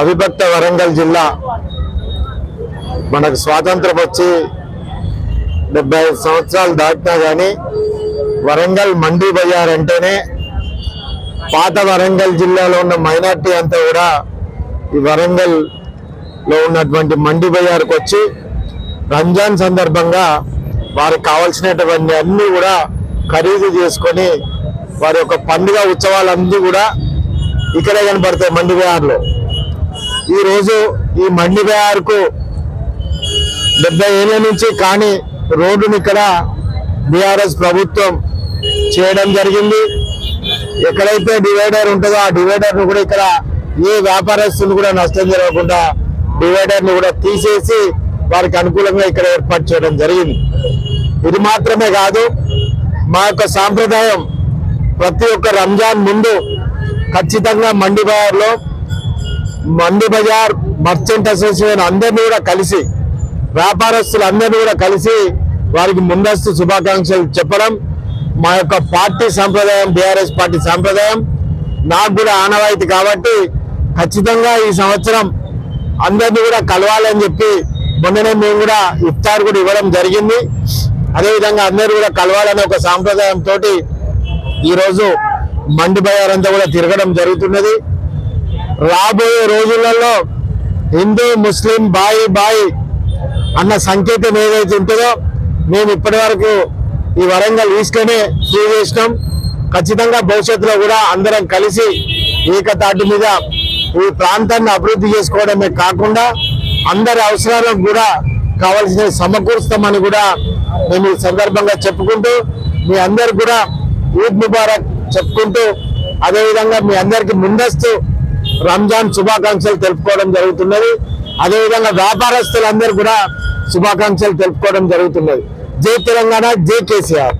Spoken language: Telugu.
అవిభక్త వరంగల్ జిల్లా మనకు స్వాతంత్రం వచ్చి డెబ్బై ఐదు సంవత్సరాలు దాటినా కానీ వరంగల్ మండి బజార్ అంటేనే పాత వరంగల్ జిల్లాలో ఉన్న మైనార్టీ అంతా కూడా ఈ వరంగల్లో ఉన్నటువంటి మండి బజార్కి వచ్చి రంజాన్ సందర్భంగా వారికి కావాల్సినటువంటి అన్నీ కూడా ఖరీదు చేసుకొని వారి యొక్క పండుగ ఉత్సవాలన్నీ కూడా ఇక్కడే కనబడతాయి మండి బజార్లో. ఈ రోజు ఈ మండి బజార్కు డెబ్బై ఏళ్ళ నుంచి కానీ రోడ్డుని ఇక్కడ బీఆర్ఎస్ ప్రభుత్వం చేయడం జరిగింది. ఎక్కడైతే డివైడర్ ఉంటుందో ఆ డివైడర్ను కూడా ఇక్కడ ఏ వ్యాపారస్తులు కూడా నష్టం జరగకుండా డివైడర్ను కూడా తీసేసి వారికి అనుకూలంగా ఇక్కడ ఏర్పాటు చేయడం జరిగింది. ఇది మాత్రమే కాదు మా యొక్క సాంప్రదాయం ప్రతి ఒక్క రంజాన్ ముందు ఖచ్చితంగా మండి బజార్లో మండి బజార్ మర్చెంట్ అసోసియేషన్ అందరినీ కూడా కలిసి వ్యాపారస్తులు అందరినీ కూడా కలిసి వారికి ముందస్తు శుభాకాంక్షలు చెప్పడం మా యొక్క పార్టీ సంప్రదాయం బీఆర్ఎస్ పార్టీ సంప్రదాయం నాకు కూడా ఆనవాయితీ కాబట్టి ఖచ్చితంగా ఈ సంవత్సరం అందరినీ కూడా కలవాలని చెప్పి మొన్ననే మేము కూడా ఇఫ్తార్ కూడా ఇవ్వడం జరిగింది. అదేవిధంగా అందరూ కూడా కలవాలనే ఒక సాంప్రదాయం తోటి ఈరోజు మండి బజార్ అంతా కూడా తిరగడం జరుగుతున్నది. రాబోయే రోజులలో హిందూ ముస్లిం బాయి బాయి అన్న సంకేతం ఏదైతే ఉంటుందో మేము ఇప్పటి వరకు ఈ వరంగల్ ఈస్ట్లోనే ఫ్రీ చేసినాం. ఖచ్చితంగా భవిష్యత్తులో కూడా అందరం కలిసి ఏకతాటి మీద ఈ ప్రాంతాన్ని అభివృద్ధి చేసుకోవడమే కాకుండా అందరి అవసరాలకు కూడా కావాల్సిన సమకూరుస్తామని కూడా మేము ఈ సందర్భంగా చెప్పుకుంటూ మీ అందరు కూడా ఈద్ ముబారక్ చెప్పుకుంటూ అదేవిధంగా మీ అందరికీ ముందస్తు రంజాన్ శుభాకాంక్షలు తెలుపుకోవడం జరుగుతున్నది. అదేవిధంగా వ్యాపారస్తులందరూ కూడా శుభాకాంక్షలు తెలుపుకోవడం జరుగుతున్నది. జై తెలంగాణ జై కేసీఆర్.